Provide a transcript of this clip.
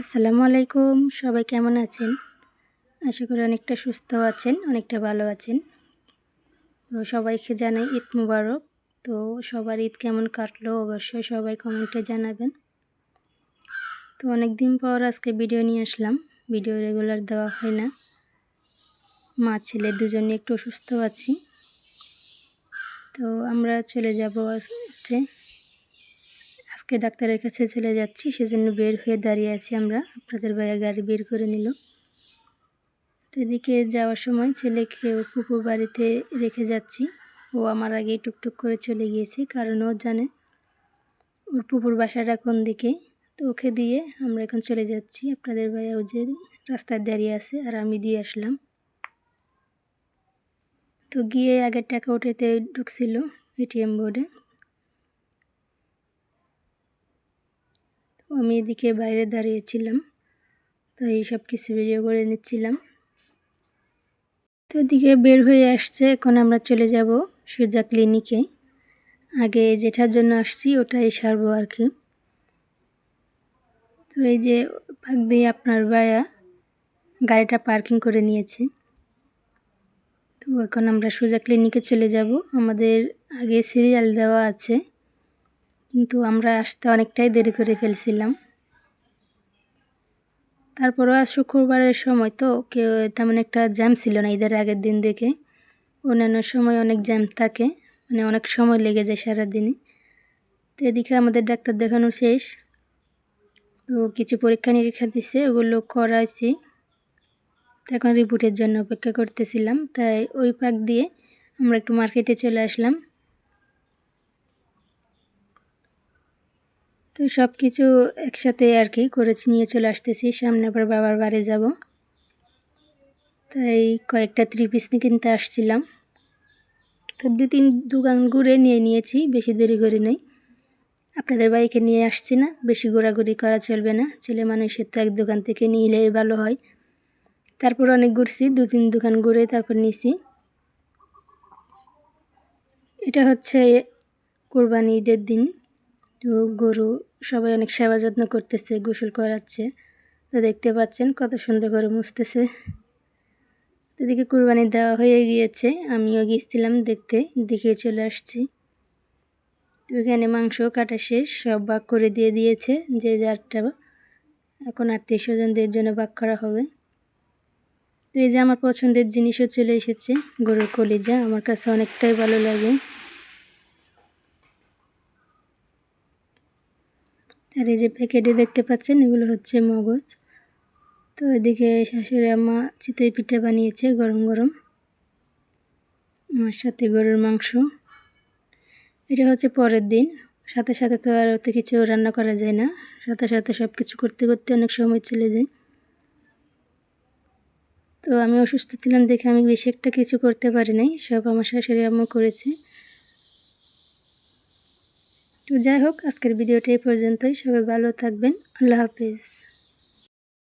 আসসালামু আলাইকুম, সবাই কেমন আছেন? আশা করি অনেকটা সুস্থ আছেন, অনেকটা ভালো আছেন। তো সবাইকে জানাই ঈদ মুবারক। তো সবার ঈদ কেমন কাটলো অবশ্যই সবাই কমেন্টে জানাবেন। তো অনেক দিন পর আজকে ভিডিও নিয়ে আসলাম। ভিডিও রেগুলার দেওয়া হয় না। মা, ছেলে দুজনে একটু অসুস্থ আছি। তো আমরা চলে যাব হচ্ছে আজকে ডাক্তারের কাছে চলে যাচ্ছি, সেজন্য বের হয়ে দাঁড়িয়ে আছি আমরা। আপনাদের ভাইয়া গাড়ি বের করে নিল। তো এদিকে যাওয়ার সময় ছেলেকে পুকুর বাড়িতে রেখে যাচ্ছি। ও আমার আগে টুকটুক করে চলে গিয়েছে, কারণ ও জানে ওর পুকুর বাসাটা কোন দিকে। তো ওকে দিয়ে আমরা এখন চলে যাচ্ছি। আপনাদের ভাইয়াও যে রাস্তায় দাঁড়িয়ে আছে আর আমি দিয়ে আসলাম। তো গিয়ে আগের টাকা উঠাতে ঢুকছিল এটিএম বোর্ডে আমি এদিকে বাইরে দাঁড়িয়েছিলাম তো এই সব কিছু ভিডিও করে নিচ্ছিলাম। তো এদিকে বের হয়ে আসছে, এখন আমরা চলে যাব সোজা ক্লিনিকে আগে যেটার জন্য আসছি, ওটাই সারবো আর কি। তো এই যে পাক দিয়ে আপনার ভাইয়া গাড়িটা পার্কিং করে নিয়েছে। তো এখন আমরা সোজা ক্লিনিকে চলে যাব। আমাদের আগে সিরিয়াল দেওয়া আছে। কিন্তু আমরা আসতে অনেকটাই দেরি করে ফেলছিলাম। তারপরও আজ শুক্রবারের সময় তো কেউ তেমন একটা জ্যাম ছিল না ঈদের আগের দিন দেখে। অন্যান্য সময় অনেক জ্যাম থাকে মানে অনেক সময় লেগে যায় সারাদিনে তো এদিকে আমাদের ডাক্তার দেখানো শেষ। তো কিছু পরীক্ষা নিরীক্ষা দিছে, ওগুলো করাইছি। তো এখন রিপোর্টের জন্য অপেক্ষা করতেছিলাম, তাই ওই পাক দিয়ে আমরা একটু মার্কেটে চলে আসলাম। তো সব কিছু একসাথে আর কি করেছি নিয়ে চলে আসতেছি। সামনে আবার বাবার বাড়ি যাব। তাই কয়েকটা থ্রি পিস কিনতে আসছিলাম। তো দু তিন দোকান ঘুরে নিয়ে নিয়েছি, বেশি দেরি করে নেই। আপনাদের বাইকে নিয়ে আসছি না, বেশি ঘোরাঘুরি করা চলবে না। ছেলে মানুষের তো এক দোকান থেকে নিলে ভালো হয়। তারপর অনেক ঘুরছি, দু তিন দোকান ঘুরে তারপর নিছি। এটা হচ্ছে কোরবানি ঈদের দিন। তো গরু সবাই অনেক সেবা যত্ন করতেছে, গোসল করাচ্ছে। তো দেখতে পাচ্ছেন কত সুন্দর করে মুছতেছে। তো এদিকে কুরবানি দেওয়া হয়ে গিয়েছে, আমিও গিয়েছিলাম দেখতে দেখে চলে আসছি। তো এখানে মাংস কাটা শেষ, সব ভাগ করে দিয়ে দিয়েছে, যে যারটা এখন আত্মীয় স্বজনদের জন্য ভাগ করা হবে। তো এই যে আমার পছন্দের জিনিসও চলে এসেছে, গরুর কলিজা, আমার কাছে অনেকটাই ভালো লাগে। আর এই যে প্যাকেটে দেখতে পাচ্ছেন, এগুলো হচ্ছে মগজ। তো এদিকে শাশুড়ি আমা চিতই পিঠা বানিয়েছে গরম গরম। আমার সাথে গরুর মাংস। এটা হচ্ছে পরের দিন। সাথে সাথে তো আর অত কিছু রান্না করা যায় না। সাথে সাথে সব কিছু করতে করতে অনেক সময় চলে যায়। তো আমি অসুস্থ ছিলাম দেখে আমি বেশি একটা কিছু করতে পারি নাই। সব আমার শাশুড়ি আম্মা করেছে। তো যাই হোক আজকের ভিডিওটা এই পর্যন্তই। সবাই ভালো থাকবেন। আল্লাহ হাফিজ।